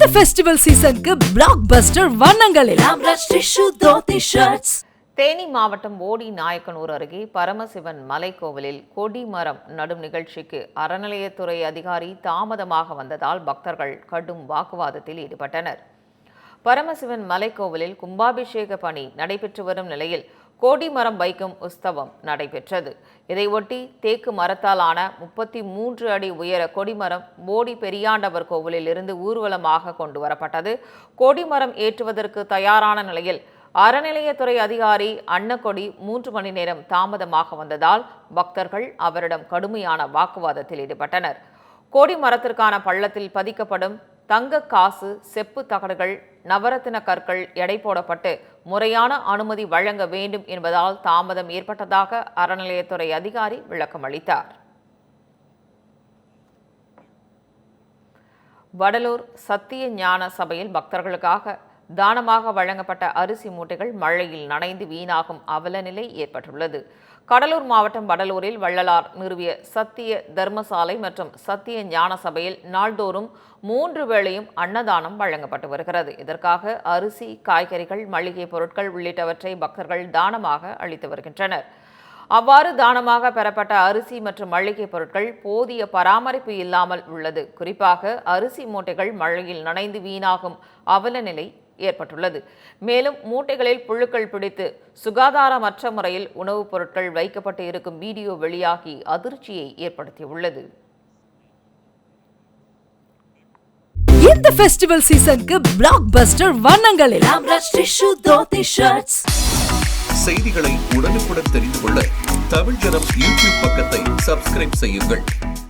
இந்த ஃபெஸ்டிவல் சீசனுக்கு பிளாக் பஸ்டர் வண்ணங்களில் தேனி மாவட்டம் ஓடி நாயக்கனூர் அருகே பரமசிவன் மலைக்கோவிலில் கொடி மரம் நடும் நிகழ்ச்சிக்கு அறநிலையத்துறை அதிகாரி தாமதமாக வந்ததால் பக்தர்கள் கடும் வாக்குவாதத்தில் ஈடுபட்டனர். பரமசிவன் மலைக்கோவிலில் கும்பாபிஷேக பணி நடைபெற்று வரும் நிலையில் கோடி மரம் வைக்கும் உற்சவம் நடைபெற்றது. இதையொட்டி தேக்கு மரத்தால் ஆன முப்பத்தி மூன்று அடி உயர கொடிமரம் போடி பெரியாண்டவர் கோவிலில் இருந்து ஊர்வலமாக கொண்டு வரப்பட்டது. கொடிமரம் ஏற்றுவதற்கு தயாரான நிலையில் அறநிலையத்துறை அதிகாரி அன்னக்கொடி மூன்று மணி நேரம் தாமதமாக வந்ததால் பக்தர்கள் அவரிடம் கடுமையான வாக்குவாதத்தில் ஈடுபட்டனர். கோடி மரத்திற்கான பள்ளத்தில் பதிக்கப்படும் தங்க காசு செப்பு தகடுகள் நவரத்தின கற்கள் எடை போடப்பட்டு முறையான அனுமதி வழங்க வேண்டும் என்பதால் தாமதம் ஏற்பட்டதாக அறநிலையத்துறை அதிகாரி விளக்கம் அளித்தார். வடலூர் சத்திய ஞான சபையில் பக்தர்களுக்காக தானமாக வழங்கப்பட்ட அரிசி மூட்டைகள் மழையில் நனைந்து வீணாகும் அவல நிலை ஏற்பட்டுள்ளது. கடலூர் மாவட்டம் வடலூரில் வள்ளலார் நிறுவிய சத்திய தர்மசாலை மற்றும் சத்திய ஞான சபையில் நாள்தோறும் மூன்று வேளையும் அன்னதானம் வழங்கப்பட்டு வருகிறது. இதற்காக அரிசி காய்கறிகள் மளிகை பொருட்கள் உள்ளிட்டவற்றை பக்தர்கள் தானமாக அளித்து வருகின்றனர். அவ்வாறு தானமாக பெறப்பட்ட அரிசி மற்றும் மளிகை பொருட்கள் போதிய பராமரிப்பு இல்லாமல் உள்ளது. குறிப்பாக அரிசி மூட்டைகள் மழையில் நனைந்து வீணாகும் அவல நிலை ஏற்பட்டுள்ளது. மேலும் மூட்டைகளில் புழுக்கள் பிடித்து சுகாதாரமற்ற முறையில் உணவுப் பொருட்கள் வைக்கப்பட்டு இருக்கும் வீடியோ வெளியாகி அதிர்ச்சியை ஏற்படுத்தியுள்ளது. இந்த ஃபெஸ்டிவல் சீசனுக்கு பிளாக் பஸ்டர் ஷர்ட்ஸ் செய்திகளை உடனுக்குடன் தெரிந்து கொள்ள தமிழ் ஜனம் யூடியூப் பக்கத்தை சப்ஸ்கிரைப் செய்யுங்கள்.